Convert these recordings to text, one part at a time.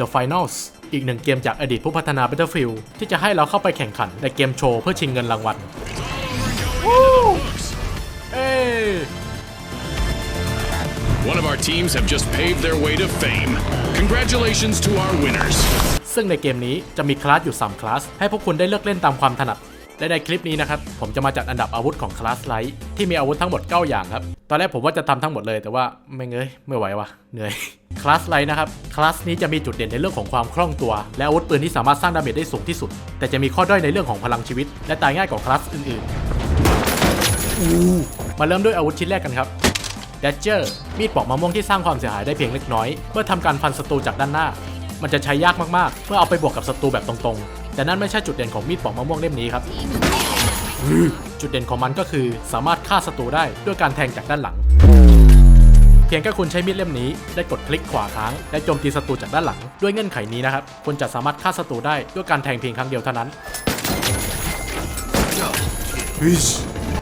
The Finals อีกหนึ่งเกมจากอดีตผู้พัฒนา Battlefield ที่จะให้เราเข้าไปแข่งขันในเกมโชว์เพื่อชิงเงินรางวัลเอ้ย One of our teams have just paved their way to fame. Congratulations to our winners. ซึ่งในเกมนี้จะมีคลาสอยู่ 3 คลาส ให้พวกคุณได้เลือกเล่นตามความถนัด และในคลิปนี้นะครับ ผมจะมาจัดอันดับอาวุธของคลาสไลท์ที่มีอาวุธทั้งหมด 9 อย่างครับ ตอนแรกผมว่าจะทำทั้งหมดเลยแต่ว่าไม่เงยไม่ไหววะเหนื่อยคลาสไลท์นะครับคลาสนี้จะมีจุดเด่นในเรื่องของความคล่องตัว และอาวุธปืนที่สามารถสร้างดาเมจได้สูงที่สุด แต่จะมีข้อด้อยในเรื่องของพลังชีวิต และตายง่ายกว่าคลาสอื่นๆมาเริ่มด้วยอาวุธชิ้นแรกกันครับเดเจอร์มีดปอกมะม่วงที่สร้างความเสียหายได้เพียงเล็กน้อยเมื่อทำการฟันศัตรูจากด้านหน้า มันจะใช้ยากมากๆ เมื่อเอาไปบวกกับศัตรูแบบตรงๆ แต่นั่นไม่ใช่จุดเด่นของมีดปอกมะม่วงเล่มนี้ครับ จุดเด่นของมันก็คือสามารถฆ่าศัตรูได้ด้วยการแทงจากด้านหลัง เพียงแค่คุณใช้มีดเล่มนี้ได้กดคลิกขวาค้างและโจมตีศัตรูจากด้านหลัง ด้วยเงื่อนไขนี้นะครับคุณจะสามารถฆ่าศัตรูได้ด้วยการแทงเพียงครั้งเดียวเท่านั้น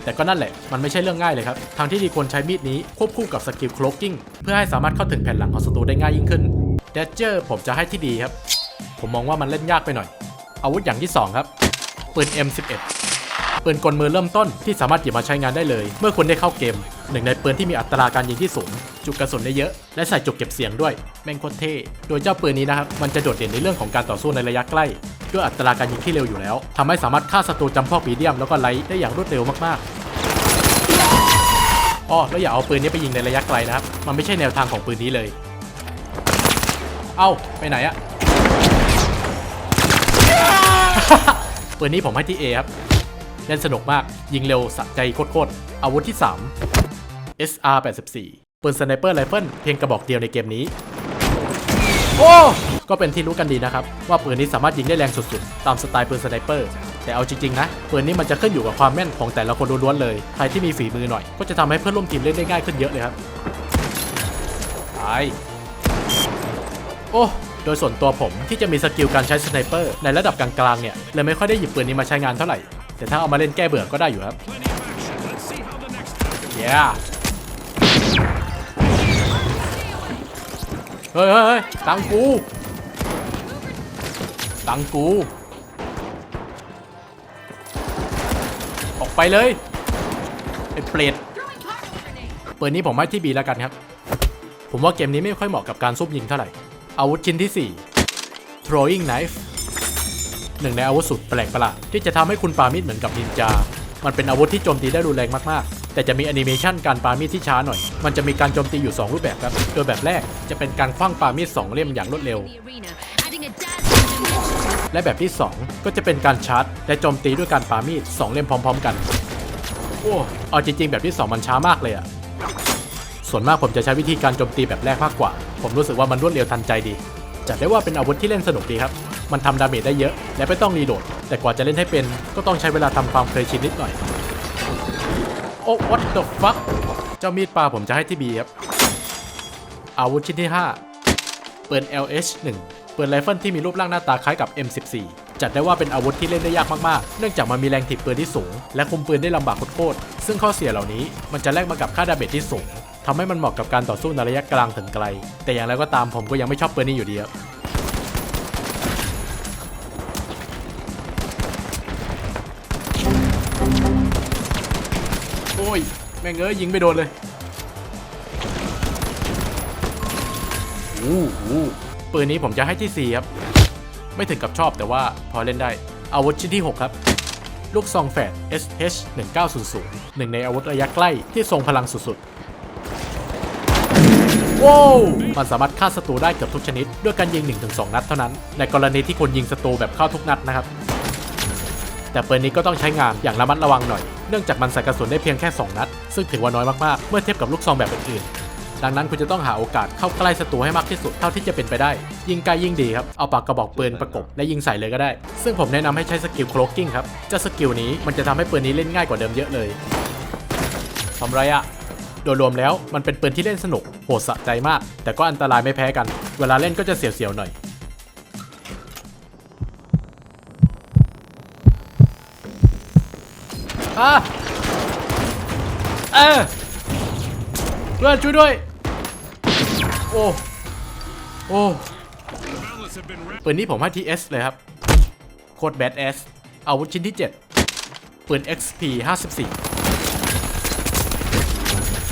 แต่ก็นั่นแหละ มันไม่ใช่เรื่องง่ายเลยครับ ทางที่ดีควรใช้มีดนี้ควบคู่กับสกิลโคลกิ้งเพื่อให้สามารถเข้าถึงแผ่นหลังของศัตรูได้ง่ายยิ่งขึ้น เดเจอร์ผมจะให้ที่ดีครับ ผมมองว่ามันเล่นยากไปหน่อย อาวุธอย่างที่สองครับปืน M11 ปืนกลมือเริ่มต้นที่สามารถหยิบมาใช้งานได้เลย เมื่อคุณได้เข้าเกมหนึ่งในปืนที่มีอัตราการยิงที่สูง จุกระสุนได้เยอะ และใส่จุกเก็บเสียงด้วย แม่งโคตรเท่ โดยเจ้าปืนนี้นะครับ มันจะโดดเด่นในเรื่องของการต่อสู้ในระยะใกล้ ด้วยอัตราการยิงที่เร็วอยู่แล้วทำให้สามารถฆ่าศัตรูจำพวกปีเดียมแล้วก็ไลท์ได้อย่างรวดเร็วมากๆอ้อแล้วอย่าเอาปืนนี้ไปยิงในระยะไกลนะครับ มันไม่ใช่แนวทางของปืนนี้เลย เอ้าไปไหนอะ ปืนนี้ผมให้ที่ A ครับเล่นสนุกมากยิงเร็วสะใจโคตรๆอาวุธที่ 3 SR 84ปืนสไนเปอร์ไรเฟิลเพียงกระบอกเดียวในเกมนี้ โอ้ก็เป็นที่รู้กันดีนะครับ ว่าปืนนี้สามารถยิงได้แรงสุดๆ ตามสไตล์ปืนสไนเปอร์ แต่เอาจริงๆนะ ปืนนี้มันจะขึ้นอยู่กับความแม่นของแต่ละคนล้วนๆเลย ใครที่มีฝีมือหน่อย ก็จะทำให้เพื่อนร่วมทีมเล่นได้ง่ายขึ้นเยอะเลยครับไปโอ้ โดยส่วนตัวผมที่จะมีสกิลการใช้สไนเปอร์ในระดับกลางๆเนี่ยเลยไม่ค่อยได้หยิบปืนนี้มาใช้งานเท่าไหร่ แต่ถ้าเอามาเล่นแก้เบื่อก็ได้อยู่ครับเฮ้ยเฮ้ยเฮ้ยตังกูตังกู ออกไปเลยไอ้เปรตปืนนี้ผมให้ที่บีแล้วกันครับ ผมว่าเกมนี้ไม่ค่อยเหมาะกับการซุ่มยิงเท่าไหร่ อาวุธชิ้นที่ 4 throwing knife หนึ่งในอาวุธสุดแปลกประหลาดที่จะทำให้คุณปามีดเหมือนกับนินจา มันเป็นอาวุธที่โจมตีได้รุนแรงมากๆ แต่จะมีแอนิเมชันการปามีดที่ช้าหน่อย มันจะมีการโจมตีอยู่ 2 รูปแบบครับ โดยแบบแรกจะเป็นการคว้างปามีด2เล่มอย่างรวดเร็ว และแบบที่ 2 ก็จะเป็นการชาร์จและโจมตีด้วยการปามีด2เล่มพร้อม ๆ กัน โอ้เอาจริงๆแบบที่ 2 มันช้ามากเลยอะ ส่วนมากผมจะใช้วิธีการโจมตีแบบแรกมากกว่า ผมรู้สึกว่ามันรวดเร็วทันใจดี จัดได้ว่าเป็นอาวุธที่เล่นสนุกดีครับ มันทำดาเมจได้เยอะ และไม่ต้องรีโหลด แต่กว่าจะเล่นให้เป็น ก็ต้องใช้เวลาทำความเคยชินนิดหน่อย โอ้ what the fuck เจ้ามีดปลาผมจะให้ที่บีครับ อาวุธชิ้นที่5ปืน LH1 ปืนไรเฟิลที่มีรูปร่างหน้าตาคล้ายกับ M14 จัดได้ว่าเป็นอาวุธที่เล่นได้ยากมากๆ เนื่องจากมันมีแรงถีบปืนที่สูง และคุมปืนได้ลำบากโคตร ซึ่งข้อเสียเหล่านี้มันจะแลกมากับค่าดาเมจที่สูง ทำให้มันเหมาะกับการต่อสู้ในระยะกลางถึงไกล แต่อย่างไรก็ตามผมก็ยังไม่ชอบปืนนี้อยู่ดีครับโอ้ย แม่งเอ้ยยิงไม่โดนเลยอู้หูปืนนี้ผมจะให้ที่ 4 ครับ ไม่ถึงกับชอบแต่ว่าพอเล่นได้ อาวุธชิ้นที่ 6 ครับ ลูกซองแฝด SH 1900หนึ่งในอาวุธระยะใกล้ที่ทรงพลังสุดๆ ว้าวมันสามารถฆ่าศัตรูได้เกือบทุกชนิด ด้วยการยิง 1-2 นัดเท่านั้น ในกรณีที่คนยิงศัตรูแบบเข้าทุกนัดนะครับ แต่ปืนนี้ก็ต้องใช้งานอย่างระมัดระวังหน่อย เนื่องจากมันใส่กระสุนได้เพียงแค่ 2 นัด ซึ่งถือว่าน้อยมากๆ เมื่อเทียบกับลูกซองแบบอื่นๆ ดังนั้นคุณจะต้องหาโอกาสเข้าใกล้ศัตรูให้มากที่สุดเท่าที่จะเป็นไปได้ ยิงไกลยิงดีครับ เอาปากกระบอกปืนประกบและยิงใส่เลยก็ได้ ซึ่งผมแนะนำให้ใช้สกิลโคลกิ้งครับเจ้าสกิลนี้มันจะทำให้ปืนนี้เล่นง่ายกว่าเดิมเยอะเลยทำไรอะ โดยรวมแล้วมันเป็นปืนที่เล่นสนุกโหดสะใจมาก แต่ก็อันตรายไม่แพ้กัน เวลาเล่นก็จะเสียวๆหน่อย อะเออเพื่อนช่วยด้วย โอ้ โอ้ปืนนี้ผมให้ที่ S เลยครับ โคตรแบด S อาวุธชิ้นที่ 7 ปืน XP 54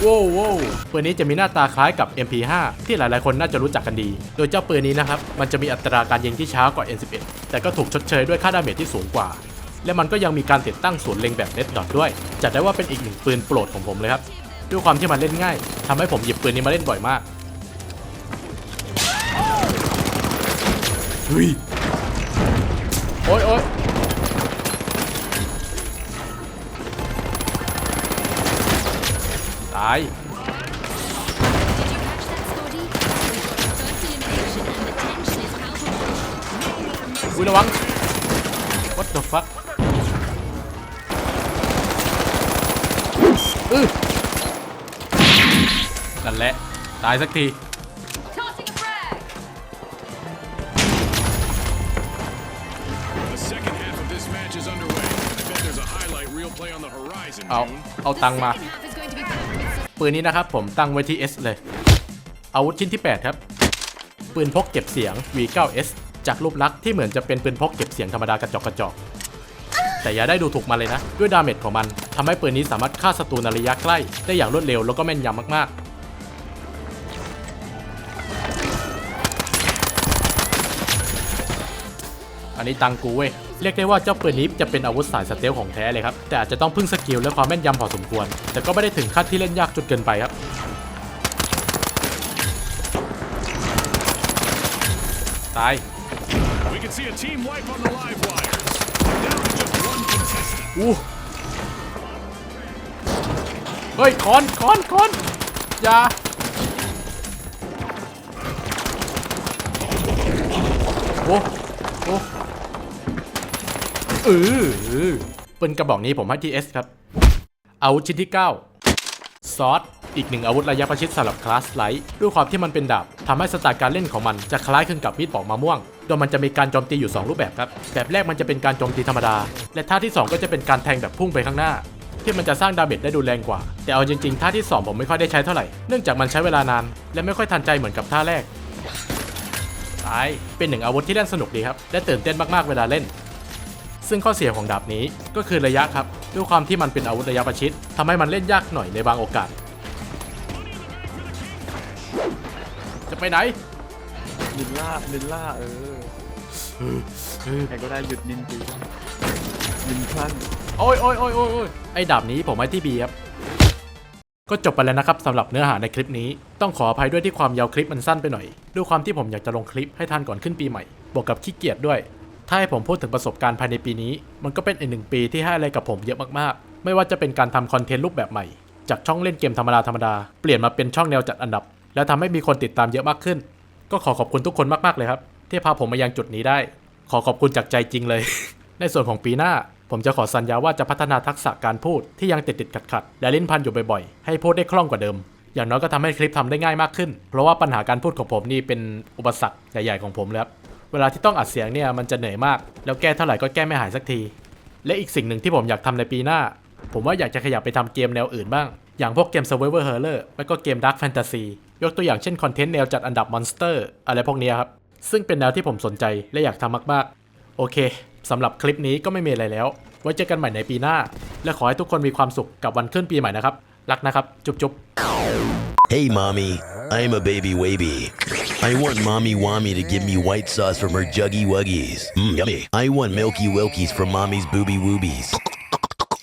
โว้วโว้วปืนนี้จะมีหน้าตาคล้ายกับ MP5 ที่หลายๆ คนน่าจะรู้จักกันดี โดยเจ้าปืนนี้นะครับ มันจะมีอัตราการยิงที่ช้ากว่า N11 แต่ก็ถูกชดเชยด้วยค่าดาเมจที่สูงกว่า และมันก็ยังมีการติดตั้งศูนย์เล็งแบบเลดดอทด้วย จัดได้ว่าเป็นอีกหนึ่งปืนโปรดของผมเลยครับ ด้วยความที่มันเล่นง่ายทำให้ผมหยิบปืนนี้มาเล่นบ่อยมากเฮ้ยโอ๊ยโอ๊ย is palpable. อุ้ยระวัง what the fuck อื้อนั่นแหละ ตายสักที Tossing a frag! The second half of this match is underway. I bet there's a highlight reel play on the horizon, เอา June. เอา The ตังค์มา ปืนนี้นะครับผมตั้งไว้ที่ S เลย อาวุธชิ้นที่ 8 ครับ ปืนพกเก็บเสียง V9S จากรูปลักษณ์ที่เหมือนจะเป็นปืนพกเก็บเสียงธรรมดากระจอกกระจอกแต่อย่าได้ดูถูกมันเลยนะ ด้วยดาเมจของมันทำให้ปืนนี้สามารถฆ่าศัตรูในระยะใกล้ ได้อย่างรวดเร็วแล้วก็แม่นยำมาก ๆ อันนี้ตังกูเว้ย เรียกได้ว่าเจ้าปืนนี้จะเป็นอาวุธสายสเตลของแท้เลยครับ แต่อาจจะต้องพึ่งสกิลและความแม่นยำพอสมควร แต่ก็ไม่ได้ถึงขั้นที่เล่นยากจนเกินไปครับตาย We can see a team wipe on the live wires. Down to just one contestant. อู้เฮ้ยคอนคอนคอนอย่าโอ้โอ้ เออเปืนกระบอกนี้ผมให้ที่ S ครับ อาวุธชิ้นที่ 9 ซอส อีกหนึ่งอาวุธระยะประชิดสำหรับคลาสไลท์ด้วยความที่มันเป็นดาบทำให้สไตล์การเล่นของมันจะคล้ายคลึงกับมีดปอกมะม่วง โดยมันจะมีการโจมตีอยู่ 2 รูปแบบครับ แบบแรกมันจะเป็นการโจมตีธรรมดา และท่าที่ 2 ก็จะเป็นการแทงแบบพุ่งไปข้างหน้า ที่มันจะสร้างดาเมจได้ดูแรงกว่า แต่เอาจริงๆท่าที่ 2 ผมไม่ค่อยได้ใช้เท่าไหร่ เนื่องจากมันใช้เวลานาน และไม่ค่อยทันใจเหมือนกับท่าแรกตายเป็นหนึ่งอาวุธที่เล่นสนุกดีครับ และตื่นเต้นมากๆเวลาเล่น ซึ่งข้อเสียของดาบนี้ก็คือระยะครับด้วยความที่มันเป็นอาวุธระยะประชิดทำให้มันเล่นยากหน่อยในบางโอกาส จะไปไหนนินล่านินล่าเออใครก็ได้หยุดนินจีนินคลั่นโอ้ยโอ้ยโอ้ยโอ้ยโอ้ยไอ้ดาบนี้ผมไว้ที่บีครับก็จบไปแล้วนะครับสำหรับเนื้อหาในคลิปนี้ ต้องขออภัยด้วยที่ความยาวคลิปมันสั้นไปหน่อย ด้วยความที่ผมอยากจะลงคลิปให้ทันก่อนขึ้นปีใหม่ บวกกับขี้เกียจด้วย ถ้าให้ผมพูดถึงประสบการณ์ภายในปีนี้ มันก็เป็นอีกหนึ่งปีที่ให้อะไรกับผมเยอะมากๆ ไม่ว่าจะเป็นการทำคอนเทนต์รูปแบบใหม่ จากช่องเล่นเกมธรรมดาธรรมดาๆเปลี่ยนมาเป็นช่องแนวจัดอันดับ และทำให้มีคนติดตามเยอะมากขึ้น ก็ขอขอบคุณทุกคนมากๆเลยครับ ที่พาผมมายังจุดนี้ได้ ขอขอบคุณจากใจจริงเลย ในส่วนของปีหน้า ผมจะขอสัญญาว่าจะพัฒนาทักษะการพูดที่ยังติดติดขัดขัดและลิ้นพันอยู่บ่อยๆ ให้พูดได้คล่องกว่าเดิม อย่างน้อยก็ทำให้คลิปทำได้ง่ายมากขึ้น เพราะว่าปัญหาการพูดของผมนี่เป็นอุปสรรคใหญ่ๆของผมเลยครับ เวลาที่ต้องอัดเสียงเนี่ยมันจะเหนื่อยมาก แล้วแก้เท่าไหร่ก็แก้ไม่หายสักที และอีกสิ่งหนึ่งที่ผมอยากทำในปีหน้า ผมว่าอยากจะขยับไปทำเกมแนวอื่นบ้าง อย่างพวกเกม Survivor Horror แล้วก็เกม Dark Fantasy ยกตัวอย่างเช่นคอนเทนต์แนวจัดอันดับมอนสเตอร์อะไรพวกนี้ครับ ซึ่งเป็นแนวที่ผมสนใจและอยากทำมากๆ โอเคสำหรับคลิปนี้ก็ไม่มีอะไรแล้ว ไว้เจอกันใหม่ในปีหน้า และขอให้ทุกคนมีความสุขกับวันขึ้นปีใหม่นะครับ รักนะครับ จุ๊บๆ Hey, mommy. I'm a baby wavy. I want mommy wammy to give me white sauce from her juggy wuggies. Mmm, yummy. I want milky wilkies from mommy's booby woobies.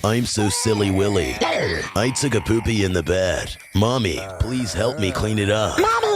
I'm so silly willy. I took a poopy in the bed. Mommy, please help me clean it up. Mommy,